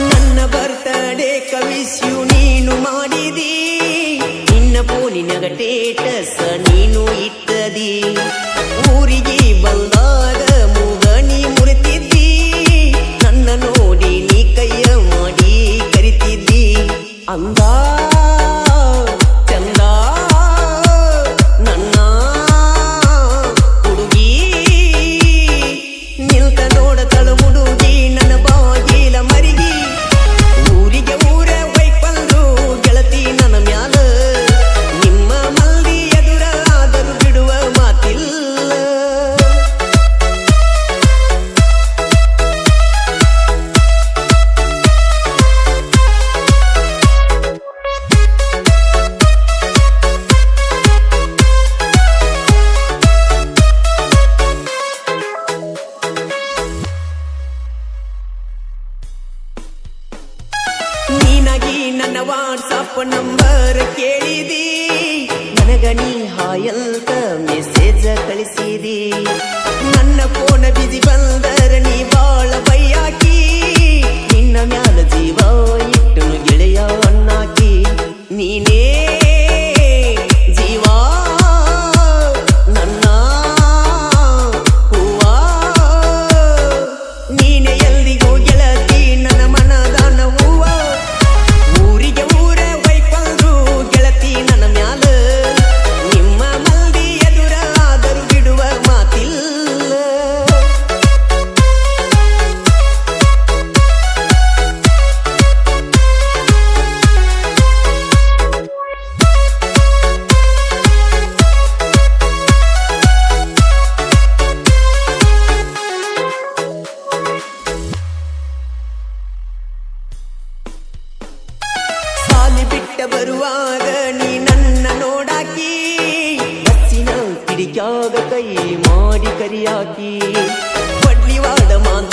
ನನ್ನ ಬರ್ತಡೆ ಕವಿಸ್ಯು ನೀನು ಮಾಡಿದಿ. ನಿನ್ನ ಫೋನಿನಗ ಟೇಟಸ್ ನೀನು ಇಟ್ಟದಿ. ಊರಿಗೆ ಬಂದಾಗ ನೀನಾಗಿ ನನ್ನ ವಾಟ್ಸಪ್ ನಂಬರ್ ಕೇಳಿದಿ. ನನಗ ನೀ ಹಾಯಲ್ತ ಮೆಸೇಜ್ ಕಳಿಸಿದಿ. ನನ್ನ ಫೋನ್ ಬಿಜಿ ಬಂದರ ನೀ ಬಾಳ ಬೈಯಾಕಿ. ಬರುವಾಗ ನೀ ನನ್ನ ನೋಡಾಕಿ ಬಸ್ಸಿನ ಕೈ ಮಾಡಿ ಕರಿಯಾಕಿ ಪಡ್ಲಿವಾಡ ಮಾತೂನ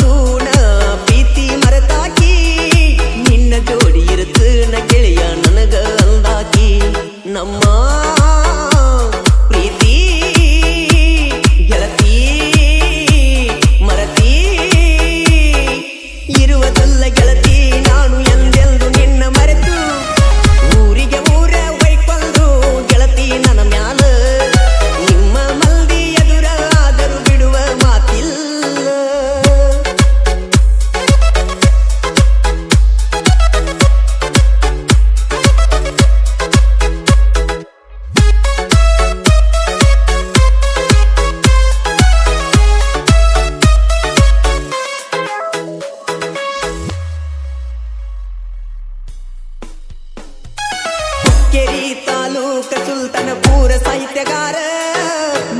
ಸಾಹಿತ್ಯಗಾರ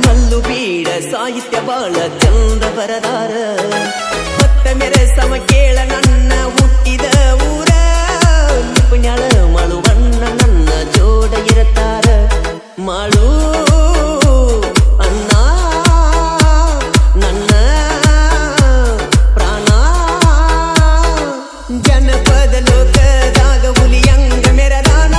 ಮಲ್ಲು ಬೀಡ ಸಾಹಿತ್ಯ ಬಾಳ ಚಂದ ಬರದಾರ ಮತ್ತ ಮೆರೆ ಸಮ ಕೇಳ ನನ್ನ ಹುಟ್ಟಿದ ಊರ ನಿಪುಣ್ಯಾಳ ಮಳುವಣ್ಣ ನನ್ನ ಜೋಡ ಇರತಾರ ಮಾಳು ಅಣ್ಣ ನನ್ನ ಪ್ರಾಣ ಜನಪದ ಲೋಕದಾಗ ಹುಲಿಯಂಗ ಮೆರದಾನ